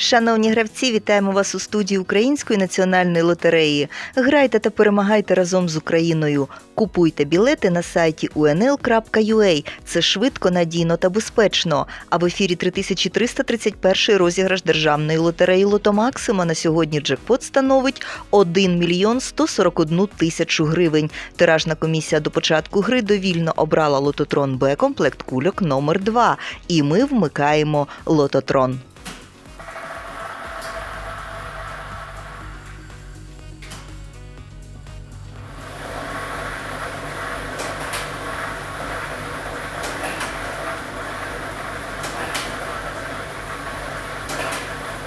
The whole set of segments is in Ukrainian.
Шановні гравці, вітаємо вас у студії Української національної лотереї. Грайте та перемагайте разом з Україною. Купуйте білети на сайті unl.ua. Це швидко, надійно та безпечно. А в ефірі 3331 розіграш державної лотереї Лото Максима на сьогодні джекпот становить 1 мільйон 141 тисячу гривень. Тиражна комісія до початку гри довільно обрала лототрон Б комплект кульок номер 2 І ми вмикаємо лототрон.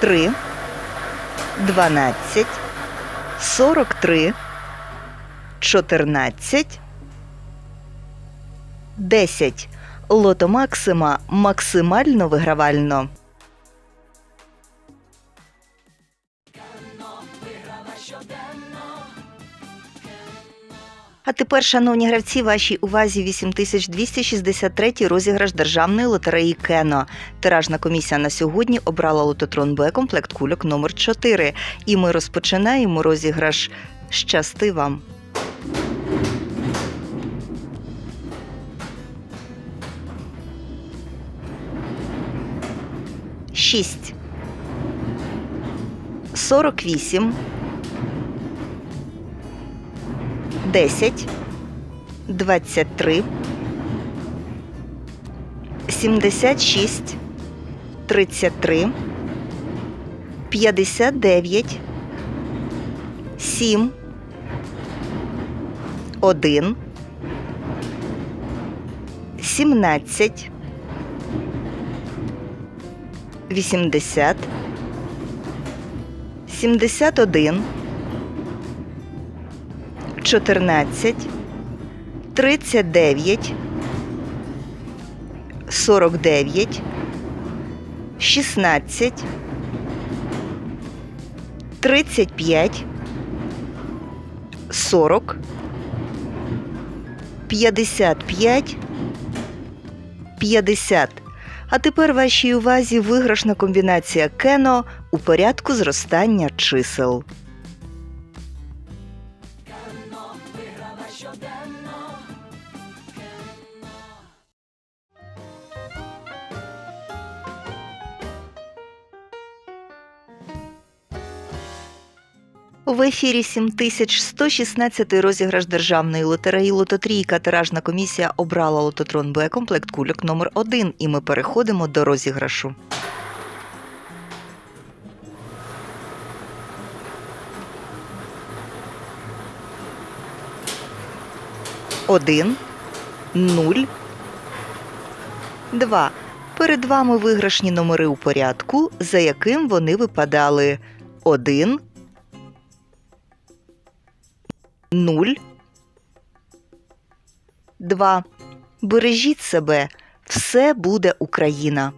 Три, дванадцять, сорок три, чотирнадцять, десять. Лото Максима максимально вигравально. А тепер, шановні гравці, вашій увазі 8263 розіграш державної лотереї Кено. Тиражна комісія на сьогодні обрала лототрон Б комплект кульок номер 4 І ми розпочинаємо розіграш. Щасти вам! Шість. Сорок вісім. 10, 23, 76, 33, 59, 7, 1, 17, 80, 71, 14, 39, 49, 16, 35, 40, 55, 50. А тепер вашій увазі виграшна комбінація кено у порядку зростання чисел. В ефірі 7116 розіграш державної лотереї Лототрійка. Тиражна комісія обрала лототрон Б комплект кульок номер 1 і ми переходимо до розіграшу. Один, нуль, два. Перед вами виграшні номери у порядку, за яким вони випадали. Один, нуль, два. Бережіть себе. Все буде Україна.